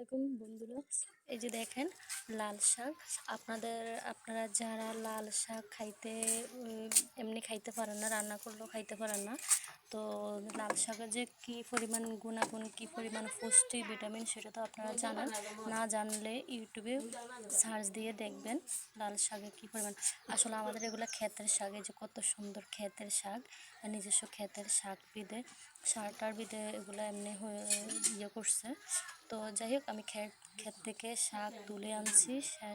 আলাইকুম বন্ধুরা। এই যে দেখেন, লাল শাক। আপনাদের, আপনারা যারা লাল শাক খাইতে এমনি খাইতে পারেন না, রান্না করলেও খাইতে পারেন না। তো লাল শাকের যে কী পরিমাণ গুণাগুণ, কী পরিমাণ পুষ্টি, ভিটামিন সেটা তো আপনারা জানেন। না জানলে ইউটিউবে সার্চ দিয়ে দেখবেন লাল শাকে কী পরিমাণ। আসলে আমাদের এগুলো ক্ষেতের শাক, এই যে কত সুন্দর ক্ষেতের শাক, নিজস্ব ক্ষেতের শাক বিদে সারটার বিদে এগুলো এমনি হয়ে ইয়ে করছে। তো যাই হোক, আমি ক্ষেত ক্ষেত থেকে শাক তুলে আনছি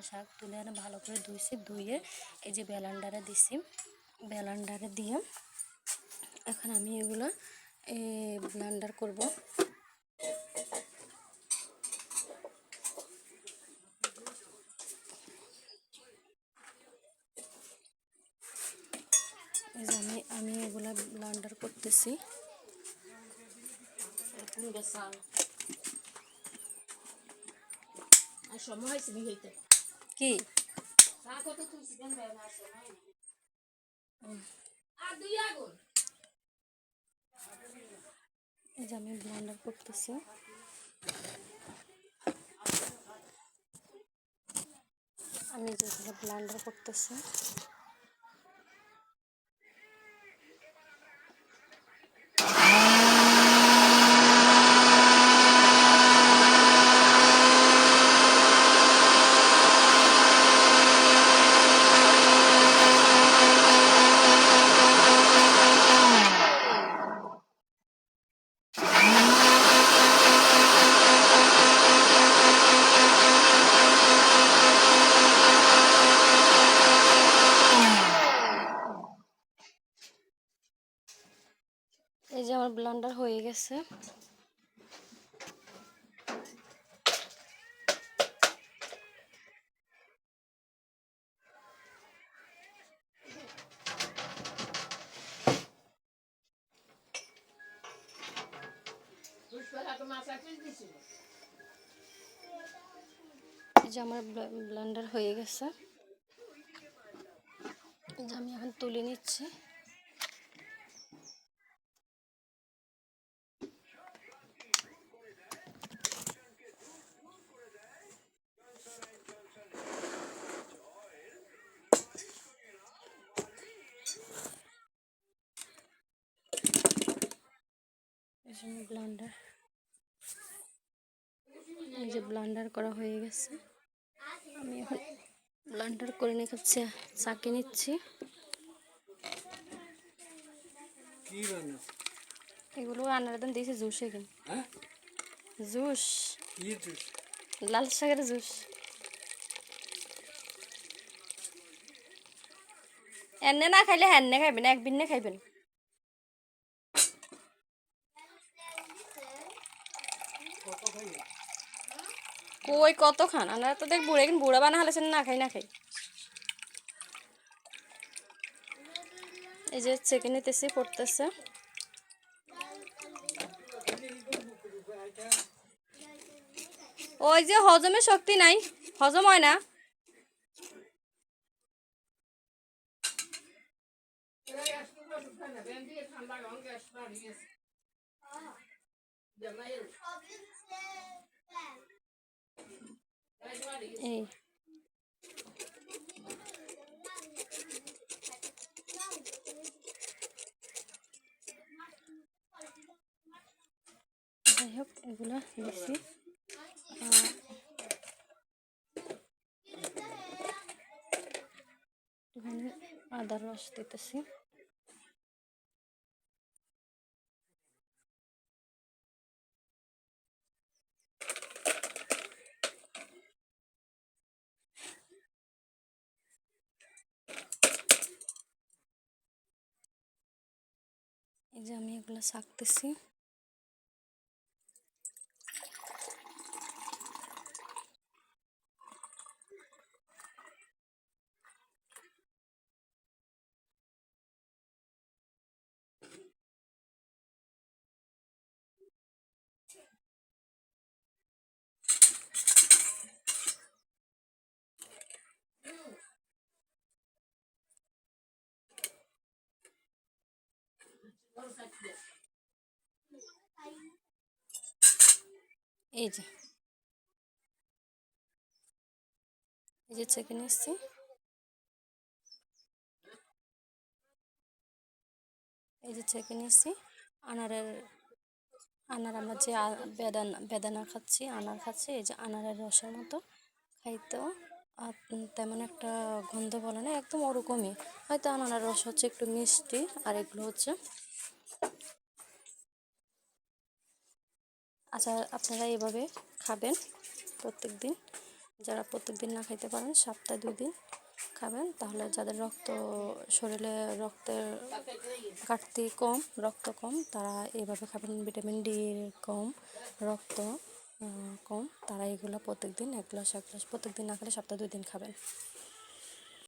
শাক তুলে এনে ভালো করে ধুইছি ধুয়ে এই যে বেলান্ডারে দিছি। বেলান্ডারে দিয়ে এখন আমি এগুলো ব্লান্ডার করব। আমি আমি এগুলা ব্লান্ডার করতেছি। কি। আর দুই আগুন? এই যে আমি ব্লান্ডার করতেছি আমি যেগুলো ব্লান্ডার করতেছি যে আমার ব্লান্ডার হয়ে গেছে। যে আমার ব্লান্ডার হয়ে গেছে। যে আমি এখন তুলে নিচ্ছি। যে ব্লান্ডার এই যে ব্লান্ডার করা হয়ে গেছে। আমি এখন ব্লান্ডার করে নিচ্ছি চাকি নিচ্ছি। এগুলো রান্নার দিন দিয়েছি জুস এখানে। হ্যাঁ? জুস। লাল শাকের জুস। এনে না খাইলে হ্যান্নে খাইবেন এক বিন্নে খাইবেন। কই কত খান আপনারা তো দেখ বুড়ে কিন্তু বুড়া বানা হালেছেন না খাই না খাই এই যে চেকে নিতেছি, পড়তেছে। ওই যে হজমের শক্তি নাই, হজম হয় না। এই। যাই হোক এগুলো দিচ্ছি আদার রস দিতেছি। এই যে আমি এগুলো শাকতেছি এই যে। এই যে চেকে নিচ্ছি। এই যে চেকে নিচ্ছি। আনারের, আনার আমরা যে বেদানা বেদানা খাচ্ছি, আনার খাচ্ছি, এই যে আনারের রসের মতো। খাইতেও আর তেমন একটা গন্ধ বলে না, একদম ওরকমই। হয়তো আনার রস হচ্ছে একটু মিষ্টি, আর এগুলো হচ্ছে আচ্ছা আপনারা এভাবে খাবেন প্রত্যেক দিন যারা প্রত্যেক দিন না খাইতে পারেন, সপ্তাহে দুই দিন খাবেন। তাহলে যাদের রক্ত, শরীরে রক্তের ঘাটতি কম, রক্ত কম, তারা এভাবে খাবেন। ভিটামিন ডি কম, রক্ত কম, তারা এগুলো প্রত্যেক দিন এক গ্লাস এক গ্লাস প্রত্যেক দিন না খেলে সপ্তাহে দুই দিন খাবেন।